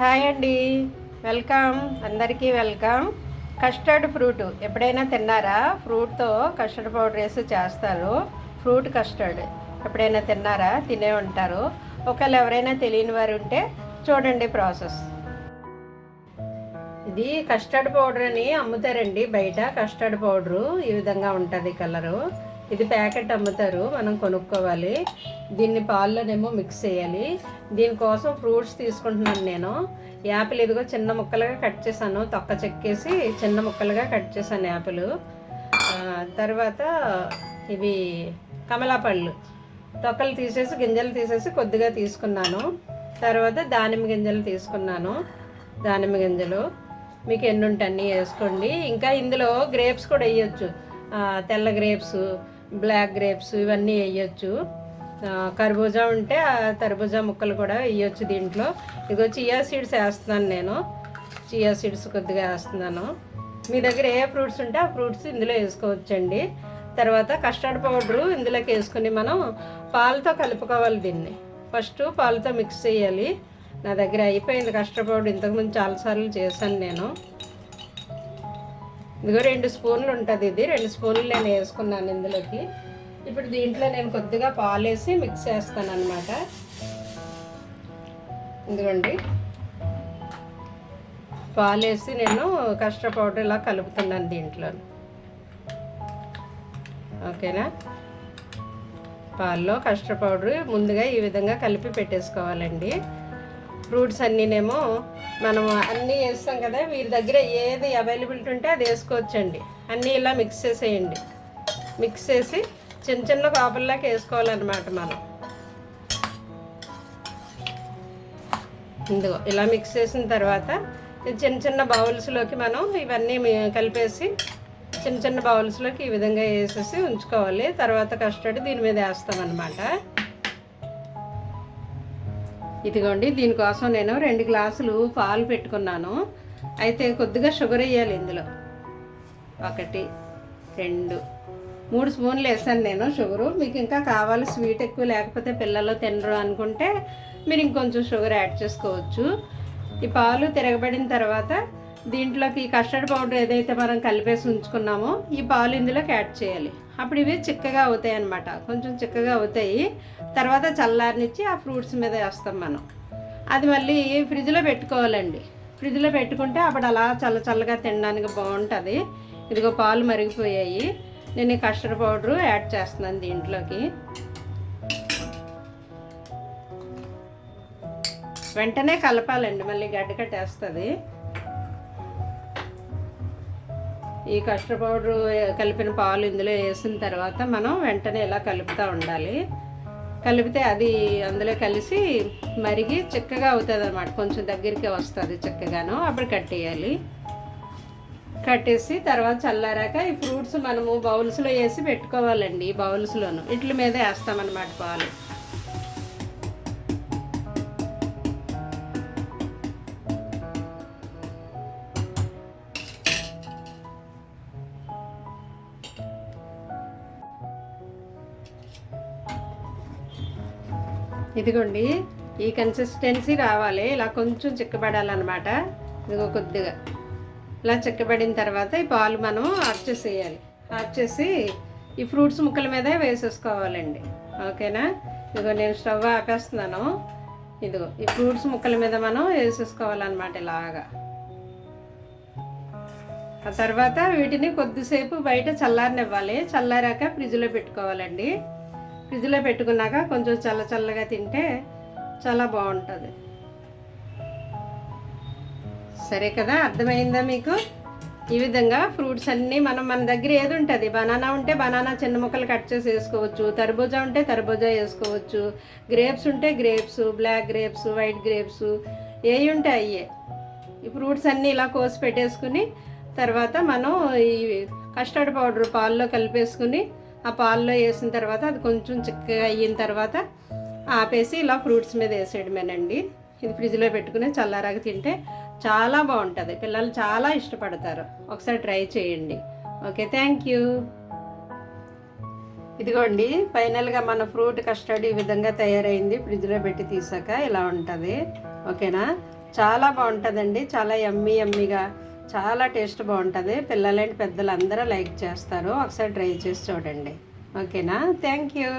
Hi అండి. Welcome. అందరికీ welcome. Custard fruit ఎప్పుడైనా తిన్నారా? ఫ్రూట్తో కస్టర్డ్ పౌడర్ వేసి చేస్తారు. ఫ్రూట్ కస్టర్డ్ ఎప్పుడైనా తిన్నారా? తినే ఉంటారు. ఒకవేళ ఎవరైనా తెలియని వారు ఉంటే చూడండి ప్రాసెస్. ఇది కస్టర్డ్ పౌడర్ అని అమ్ముతారండి బయట. కస్టర్డ్ పౌడరు ఈ విధంగా ఉంటుంది కలరు. ఇది ప్యాకెట్ అమ్ముతారు మనం కొనుక్కోవాలి. దీన్ని పాల్లోనేమో మిక్స్ చేయాలి. దీనికోసం ఫ్రూట్స్ తీసుకుంటున్నాను నేను. యాపిల్ ఇదిగో చిన్న ముక్కలుగా కట్ చేశాను. తొక్క చెక్కేసి చిన్న ముక్కలుగా కట్ చేశాను యాపిల్. తర్వాత ఇవి కమలాపళ్ళు. తొక్కలు తీసేసి గింజలు తీసేసి కొద్దిగా తీసుకున్నాను. తర్వాత దానిమ్మ గింజలు తీసుకున్నాను. దానిమ్మ గింజలు. మీకు ఎన్ని ఉంటే అన్నీ వేసుకోండి. ఇంకా ఇందులో గ్రేప్స్ కూడా వేయచ్చు. తెల్ల గ్రేప్స్ బ్లాక్ గ్రేప్స్ ఇవన్నీ వేయచ్చు. కర్బూజా ఉంటే ఆ తర్బూజా ముక్కలు కూడా వేయచ్చు దీంట్లో. ఇదిగో చియా సీడ్స్ వేస్తున్నాను నేను. చియా సీడ్స్ కొద్దిగా వేస్తున్నాను. మీ దగ్గర ఏ ఫ్రూట్స్ ఉంటే ఆ ఫ్రూట్స్ ఇందులో వేసుకోవచ్చండి. తర్వాత కస్టర్డ్ పౌడరు ఇందులోకి వేసుకుని మనం పాలతో కలుపుకోవాలి దీన్ని. ఫస్ట్ పాలతో మిక్స్ చేయాలి. నా దగ్గర అయిపోయింది కస్టర్డ్ పౌడర్. ఇంతకుముందు చాలాసార్లు చేశాను నేను. ఇదిగో రెండు స్పూన్లు ఉంటుంది ఇది. రెండు స్పూన్లు నేను వేసుకున్నాను ఇందులోకి. ఇప్పుడు దీంట్లో నేను కొద్దిగా పాలేసి మిక్స్ చేస్తాను అనమాట ఇదిగోండి. పాలేసి నేను కస్టర్డ్ పౌడర్ ఇలా కలుపుతున్నాను దీంట్లో. ఓకేనా? పాల్లో కస్టర్డ్ పౌడర్ ముందుగా ఈ విధంగా కలిపి పెట్టేసుకోవాలండి. ఫ్రూట్స్ అన్నీనేమో మనం అన్నీ వేస్తాం కదా వీరి దగ్గర ఏది అవైలబిలిటీ ఉంటే అది వేసుకోవచ్చండి. అన్నీ ఇలా మిక్స్ చేసేయండి. మిక్స్ చేసి చిన్న చిన్న కాపుల్లాకి వేసుకోవాలన్నమాట మనం. ఇందులో ఇలా మిక్స్ చేసిన తర్వాత చిన్న చిన్న బౌల్స్లోకి మనం ఇవన్నీ కలిపేసి చిన్న చిన్న బౌల్స్లోకి ఈ విధంగా వేసేసి ఉంచుకోవాలి. తర్వాత కస్టర్డ్ దీని మీద వేస్తామన్నమాట. ఇదిగోండి దీనికోసం నేను రెండు గ్లాసులు పాలు పెట్టుకున్నాను. అయితే కొద్దిగా షుగర్ వేయాలి ఇందులో. ఒకటి రెండు మూడు స్పూన్లు వేసాను నేను షుగరు. మీకు ఇంకా కావాలి స్వీట్ ఎక్కువ లేకపోతే పిల్లలు తినరు అనుకుంటే మీరు ఇంకొంచెం షుగర్ యాడ్ చేసుకోవచ్చు. ఈ పాలు తిరగబడిన తర్వాత దీంట్లోకి కస్టర్డ్ పౌడర్ ఏదైతే మనం కలిపేసి ఉంచుకున్నామో ఈ పాలు ఇందులోకి యాడ్ చేయాలి. అప్పుడు ఇవి చిక్కగా అవుతాయి అన్నమాట. కొంచెం చిక్కగా అవుతాయి. తర్వాత చల్లారనిచ్చి ఆ ఫ్రూట్స్ మీద వేస్తాం మనం. అది మళ్ళీ ఫ్రిడ్జ్లో పెట్టుకోవాలండి. ఫ్రిడ్జ్లో పెట్టుకుంటే అప్పుడు అలా చల్ల చల్లగా తినడానికి బాగుంటుంది. ఇదిగో పాలు మరిగిపోయాయి. నేను ఈ కస్టర్డ్ పౌడరు యాడ్ చేస్తున్నాను దీంట్లోకి. వెంటనే కలపాలండి. మళ్ళీ గడ్డ కట్టేస్తుంది. ఈ కస్టర్డ్ పౌడర్ కలిపిన పాలు ఇందులో వేసిన తర్వాత మనం వెంటనే ఇలా కలుపుతూ ఉండాలి. కలిపితే అది అందులో కలిసి మరిగి చిక్కగా అవుతుంది అనమాట కొంచెం దగ్గరికి వస్తుంది చిక్కగాను. అప్పుడు కట్టేయాలి కట్టేసి తర్వాత చల్లారాక ఈ ఫ్రూట్స్ మనము బౌల్స్లో వేసి పెట్టుకోవాలండి ఈ బౌల్స్లోను. ఇట్ల మీద వేస్తామన్నమాట పాలు. ఇదిగోండి ఈ కన్సిస్టెన్సీ రావాలి. ఇలా కొంచెం చిక్కబడాలన్నమాట. ఇదిగో కొద్దిగా. ఇలా చిక్కబడిన తర్వాత ఈ పాలు మనం ఆఫ్ చేసేయాలి. ఆఫ్ చేసి ఈ ఫ్రూట్స్ ముక్కల మీదే వేసేసుకోవాలండి. ఓకేనా? ఇదిగో నేను స్టవ్ ఆపేస్తున్నాను. ఇదిగో ఈ ఫ్రూట్స్ ముక్కల మీద మనం వేసేసుకోవాలన్నమాట ఇలాగా. ఆ తర్వాత వీటిని కొద్దిసేపు బయట చల్లారనివ్వాలి. చల్లారాక ఫ్రిడ్జ్లో పెట్టుకోవాలండి. ఫ్రిడ్జ్లో పెట్టుకున్నాక కొంచెం చల్ల చల్లగా తింటే చాలా బాగుంటుంది. సరే కదా అర్థమైందా మీకు? ఈ విధంగా ఫ్రూట్స్ అన్నీ మనం మన దగ్గర ఏది ఉంటుంది? బనానా ఉంటే బనానా చిన్న ముక్కలు కట్ చేసి వేసుకోవచ్చు. తర్బూజా ఉంటే తర్బూజా వేసుకోవచ్చు. గ్రేప్స్ ఉంటే grapes black grapes white grapes ఏవి ఉంటే అయ్యే. ఈ ఫ్రూట్స్ అన్నీ ఇలా కోసి పెట్టేసుకుని తర్వాత మనం ఈ కస్టర్డ్ పౌడర్ పాల్లో కలిపేసుకుని ఆ పాల్లో వేసిన తర్వాత అది కొంచెం చిక్కగా అయిన తర్వాత ఆపేసి ఇలా ఫ్రూట్స్ మీద వేసేయడమేనండి. ఇది ఫ్రిడ్జ్లో పెట్టుకుని చల్లారాక తింటే చాలా బాగుంటుంది. పిల్లలు చాలా ఇష్టపడతారు. ఒకసారి ట్రై చేయండి. Okay thank you. ఇదిగోండి ఫైనల్గా మన ఫ్రూట్ కస్టర్డ్ ఈ విధంగా తయారైంది. ఫ్రిడ్జ్లో పెట్టి తీసాక ఇలా ఉంటుంది? ఓకేనా? చాలా బాగుంటుందండి. చాలా యమ్మీ యమ్మీగా చాలా టేస్ట్ బాగుంటుంది. పిల్లలేంటి పెద్దలు అందరూ లైక్ చేస్తారు. ఒకసారి ట్రై చేసి చూడండి. ఓకేనా? Thank you.